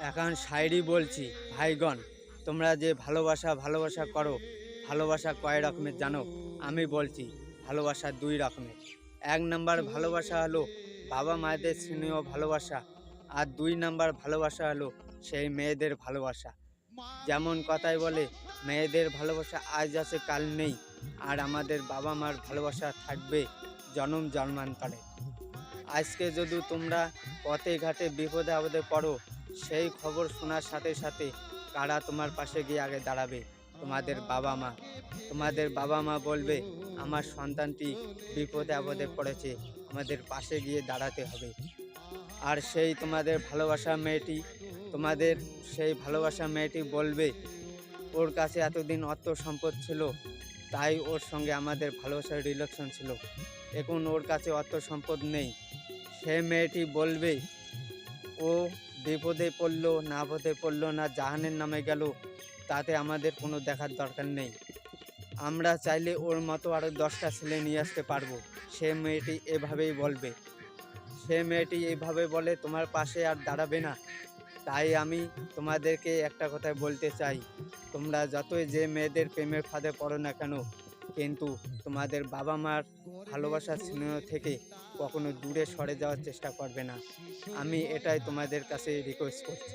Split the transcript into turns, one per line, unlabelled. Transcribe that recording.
এখন শায়রি বলছি, ভাইগণ, তোমরা যে ভালোবাসা ভালোবাসা করো, ভালোবাসা কয় রকমের জানো? আমি বলছি, ভালোবাসা দুই রকমের। এক নাম্বার ভালোবাসা হলো বাবা মায়েদের স্নেহ ভালোবাসা, আর দুই নাম্বার ভালোবাসা হলো সেই মেয়েদের ভালোবাসা। যেমন কথায় বলে, মেয়েদের ভালোবাসা আজ আছে, কাল নেই। আর আমাদের বাবা মার ভালোবাসা থাকবে জনম জন্মান্তরে। আজকে যদি তোমরা পথে ঘাটে বিপদে আপদে পড়ো, সেই খবর শোনার সাথে সাথে কারা তোমার পাশে গিয়ে আগে দাঁড়াবে? তোমাদের বাবা মা। তোমাদের বাবা মা বলবে, আমার সন্তানটি বিপদে আপদে পড়েছে, আমাদের পাশে গিয়ে দাঁড়াতে হবে। আর সেই তোমাদের ভালোবাসা মেয়েটি, তোমাদের সেই ভালোবাসা মেয়েটি বলবে, ওর কাছে এতদিন অর্থ সম্পদ ছিল তাই ওর সঙ্গে আমাদের ভালোবাসার রিলেশন ছিল। এখন ওর কাছে অর্থ সম্পদ নেই। সে মেয়েটি বলবে, ও বিপদে পড়ল না পথে পড়ল না জাহানের নামে গেল, তাতে আমাদের কোনো দেখার দরকার নেই। আমরা চাইলে ওর মতো আরও দশটা ছেলে নিয়ে আসতে পারব। সে মেয়েটি এভাবেই বলবে। সে মেয়েটি এইভাবে বলে, তোমার পাশে আর দাঁড়াবে না। তাই আমি তোমাদেরকে একটা কথা বলতে চাই তোমরা যতই যে মেয়েদের প্রেমের ফাঁদে পড়ো না কেন কিন্তু তোমাদের বাবা মার ভালোবাসার স্নেহ থেকে কখনো দূরে সরে যাওয়ার চেষ্টা করবে না আমি এটাই তোমাদের কাছে রিকোয়েস্ট করছি